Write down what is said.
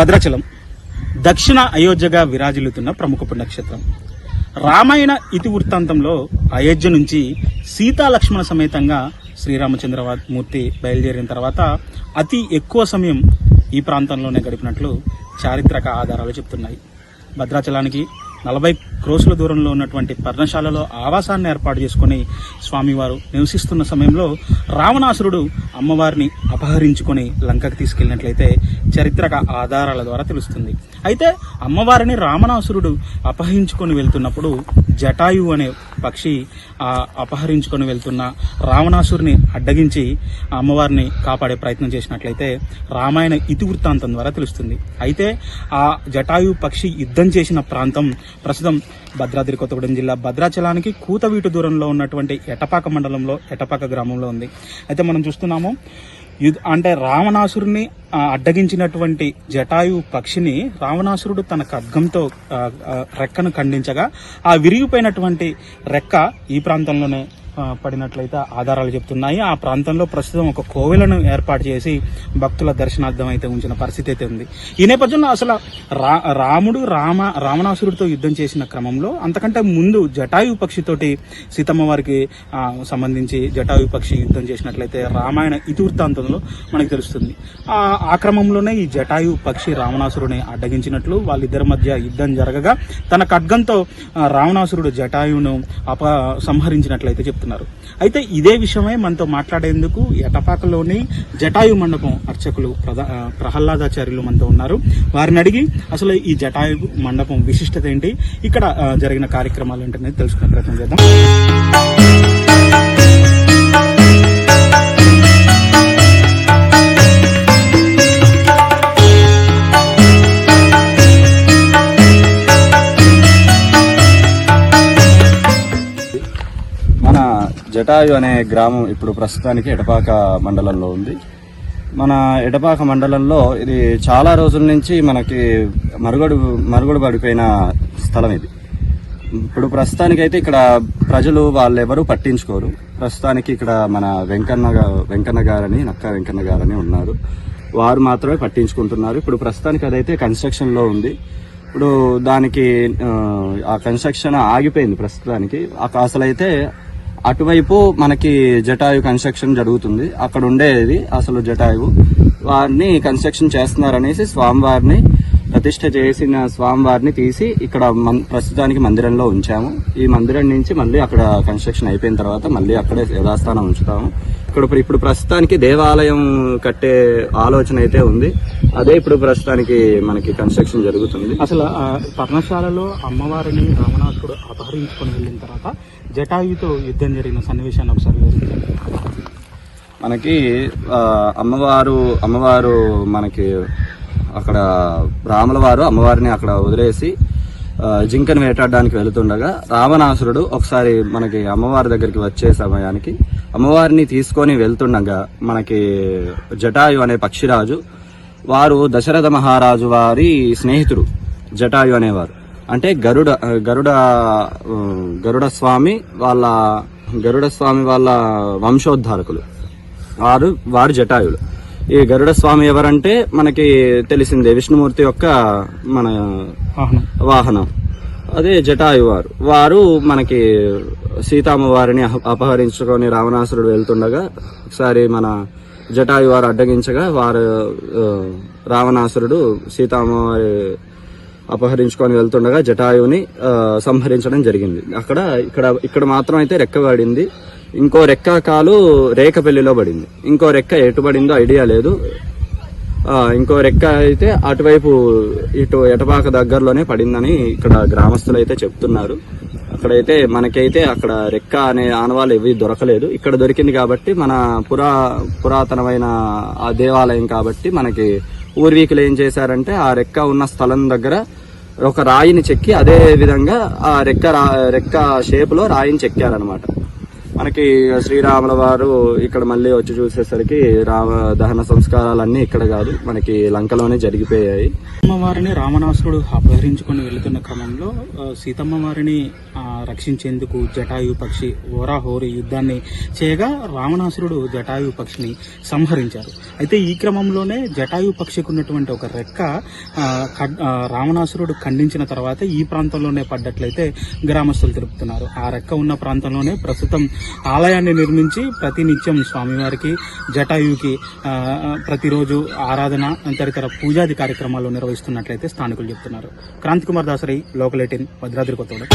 భద్రాచలం. దక్షిణ అయోధ్యగా విరాజిల్లుతున్న ప్రముఖ పుణ్యక్షేత్రం. రామాయణ ఇతివృత్తాంతంలో అయోధ్య నుంచి సీతాలక్ష్మణ సమేతంగా శ్రీరామచంద్ర మూర్తి బయలుదేరిన తర్వాత అతి ఎక్కువ సమయం ఈ ప్రాంతంలోనే గడిపినట్లు చారిత్రక ఆధారాలు చెప్తున్నాయి. భద్రాచలానికి నలభై క్రోసుల దూరంలో ఉన్నటువంటి పర్ణశాలలో ఆవాసాన్ని ఏర్పాటు చేసుకుని స్వామివారు నివసిస్తున్న సమయంలో రావణాసురుడు అమ్మవారిని అపహరించుకొని లంకకు తీసుకెళ్ళినట్లయితే చరిత్రక ఆధారాల ద్వారా తెలుస్తుంది. అయితే అమ్మవారిని రావణాసురుడు అపహరించుకొని వెళ్తున్నప్పుడు జటాయు అనే పక్షి ఆ అపహరించుకొని వెళ్తున్న రావణాసురుని అడ్డగించి అమ్మవారిని కాపాడే ప్రయత్నం చేసినట్లయితే రామాయణ ఇతివృత్తాంతం ద్వారా తెలుస్తుంది. అయితే ఆ జటాయు పక్షి యుద్ధం చేసిన ప్రాంతం ప్రస్తుతం భద్రాద్రి కొత్తగూడెం జిల్లా భద్రాచలానికి కూతవీటు దూరంలో ఉన్నటువంటి ఎటపాక మండలంలో ఎటపాక గ్రామంలో ఉంది. అయితే మనం చూస్తున్నాము అంటే రావణాసురుని అడ్డగించినటువంటి జటాయు పక్షిని రావణాసురుడు తన ఖడ్గంతో రెక్కను ఖండించగా ఆ విరిగిపోయినటువంటి రెక్క ఈ ప్రాంతంలోనే పడినట్లయితే ఆధారాలు చెప్తున్నాయి. ఆ ప్రాంతంలో ప్రస్తుతం ఒక కోవెలను ఏర్పాటు చేసి భక్తుల దర్శనార్థం అయితే ఉంచిన పరిస్థితి అయితే ఉంది. ఈ నేపథ్యంలో అసలు రా రాముడు రామ రావణాసురుడితో యుద్ధం చేసిన క్రమంలో అంతకంటే ముందు జటాయు పక్షితోటి సీతమ్మ వారికి సంబంధించి జటాయు పక్షి యుద్ధం చేసినట్లయితే రామాయణ ఇతివృత్తాంతంలో మనకు తెలుస్తుంది. ఆ క్రమంలోనే ఈ జటాయు పక్షి రావణాసురుని అడ్డగించినట్లు వాళ్ళిద్దరి మధ్య యుద్ధం జరగగా తన ఖడ్గంతో రావణాసురుడు జటాయువును అప సంహరించినట్లయితే చెప్తున్నారు. అయితే ఇదే విషయమై మనతో మాట్లాడేందుకు ఎటపాకలోని జటాయు మండపం అర్చకులు ప్రధా ప్రహ్లాదాచార్యులు మనతో ఉన్నారు. వారిని అడిగి అసలు ఈ జటాయు మండపం విశిష్టత ఏంటి? ఇక్కడ జరిగిన కార్యక్రమాలు ఏంటనేది తెలుసుకునే ప్రయత్నం చేద్దాం. జటాయు అనే గ్రామం ఇప్పుడు ప్రస్తుతానికి ఎటపాక మండలంలో ఉంది. మన ఎటపాక మండలంలో ఇది చాలా రోజుల నుంచి మనకి మరుగుడు మరుగుడు పడిపోయిన స్థలం ఇది. ఇప్పుడు ప్రస్తుతానికి అయితే ఇక్కడ ప్రజలు వాళ్ళు ఎవరు పట్టించుకోరు. ప్రస్తుతానికి ఇక్కడ మన వెంకన్న వెంకన్న గారని నక్క వెంకన్న గారని ఉన్నారు. వారు మాత్రమే పట్టించుకుంటున్నారు. ఇప్పుడు ప్రస్తుతానికి అదైతే కన్స్ట్రక్షన్లో ఉంది. ఇప్పుడు దానికి ఆ, కన్స్ట్రక్షన్ ఆగిపోయింది ప్రస్తుతానికి. ఆ- అయితే అటువైపు మనకి జటాయు కన్స్ట్రక్షన్ జరుగుతుంది. అక్కడ ఉండేది అసలు జటాయు వారిని కన్స్ట్రక్షన్ చేస్తున్నారనేసి స్వామివారిని ప్రతిష్ట చేసిన స్వామివారిని తీసి ఇక్కడ ప్రస్తుతానికి మందిరంలో ఉంచాము. ఈ మందిరం నుంచి మళ్ళీ అక్కడ కన్స్ట్రక్షన్ అయిపోయిన తర్వాత మళ్ళీ అక్కడే యథాస్థానం ఉంచుతాము. ఇక్కడ ఇప్పుడు- ఇప్పుడు ప్రస్తుతానికి దేవాలయం కట్టే ఆలోచన అయితే ఉంది. అదే ఇప్పుడు ప్రస్తుతానికి మనకి కన్స్ట్రక్షన్ జరుగుతుంది. అసలు పర్ణశాలలో అమ్మవారిని రావణాసురుడు అపహరించుకొని వెళ్ళిన తర్వాత జటాయుతో యుద్ధం జరిగిన సన్నివేశాన్ని ఒకసారి వివరించండి మనకి అమ్మవారు అమ్మవారు మనకి అక్కడ రాముల వారు అమ్మవారిని అక్కడ వదిలేసి జింకను వేటాడడానికి వెళుతుండగా రావణాసురుడు ఒకసారి మనకి అమ్మవారి దగ్గరికి వచ్చే సమయానికి అమ్మవారిని తీసుకొని వెళ్తుండగా మనకి జటాయు అనే పక్షిరాజు వారు దశరథ మహారాజు వారి స్నేహితుడు జటాయు అనేవారు. అంటే గరుడ గరుడ గరుడ స్వామి వాళ్ళ గరుడ స్వామి వాళ్ళ వంశోద్ధారకులు. వారు వారు జటాయులు ఈ గరుడ స్వామి ఎవరంటే మనకి తెలిసిందే విష్ణుమూర్తి యొక్క మన వాహనం. అదే జటాయు వారు. వారు మనకి సీతామ్మ వారిని అప- అపహరించుకొని రావణాసురుడు వెళ్తుండగా ఒకసారి మన జటాయు వారు అడ్డగించగా వారు రావణాసురుడు సీతామ్మ వారి అపహరించుకొని వెళ్తుండగా జటాయుని సంహరించడం జరిగింది. అక్కడ ఇక్కడ ఇక్కడ మాత్రం అయితే రెక్క పడింది ఇంకో రెక్క కాలు రేఖపల్లిలో పడింది. ఇంకో రెక్క ఎటు పడిందో ఐడియా లేదు. ఇంకో రెక్క అయితే అటువైపు ఇటు ఎటపాక దగ్గరలోనే పడిందని ఇక్కడ గ్రామస్తులు అయితే చెప్తున్నారు. అక్కడైతే మనకైతే అక్కడ రెక్క అనే ఆనవాళ్ళు ఏవి దొరకలేదు. ఇక్కడ దొరికింది కాబట్టి మన పురా పురాతనమైన ఆ దేవాలయం కాబట్టి మనకి పూర్వీకులు ఏం చేశారంటే ఆ రెక్క ఉన్న స్థలం దగ్గర ఒక రాయిని చెక్కి అదే విధంగా ఆ రెక్క రా- రెక్క షేప్లో రాయిని చెక్కారనమాట మనకి శ్రీరాముల వారు ఇక్కడ మళ్ళీ వచ్చి చూసేసరికి రామ దహన సంస్కారాలన్నీ ఇక్కడ కాదు మనకి లంకలోనే జరిగిపోయాయి. అమ్మవారిని రావణాసురుడు అపహరించుకొని వెళుతున్న క్రమంలో సీతమ్మ వారిని రక్షించేందుకు జటాయు పక్షి ఓరాహోరి యుద్ధాన్ని చేయగా రావణాసురుడు జటాయు పక్షిని సంహరించారు. అయితే ఈ క్రమంలోనే జటాయు పక్షికి ఉన్నటువంటి ఒక రెక్క రావణాసురుడు ఖండించిన తర్వాత ఈ ప్రాంతంలోనే పడ్డట్లయితే గ్రామస్తులు తెలుపుతున్నారు. ఆ రెక్క ఉన్న ప్రాంతంలోనే ప్రస్తుతం ఆలయాన్ని నిర్మించి ప్రతినిత్యం స్వామివారికి జటాయుకి ప్రతిరోజు ఆరాధన తదితర పూజాది కార్యక్రమాలు నిర్వహిస్తున్నట్లయితే స్థానికులు చెప్తున్నారు. Kranthi Kumar Dasari local eighteen Bhadradri Kothagudem.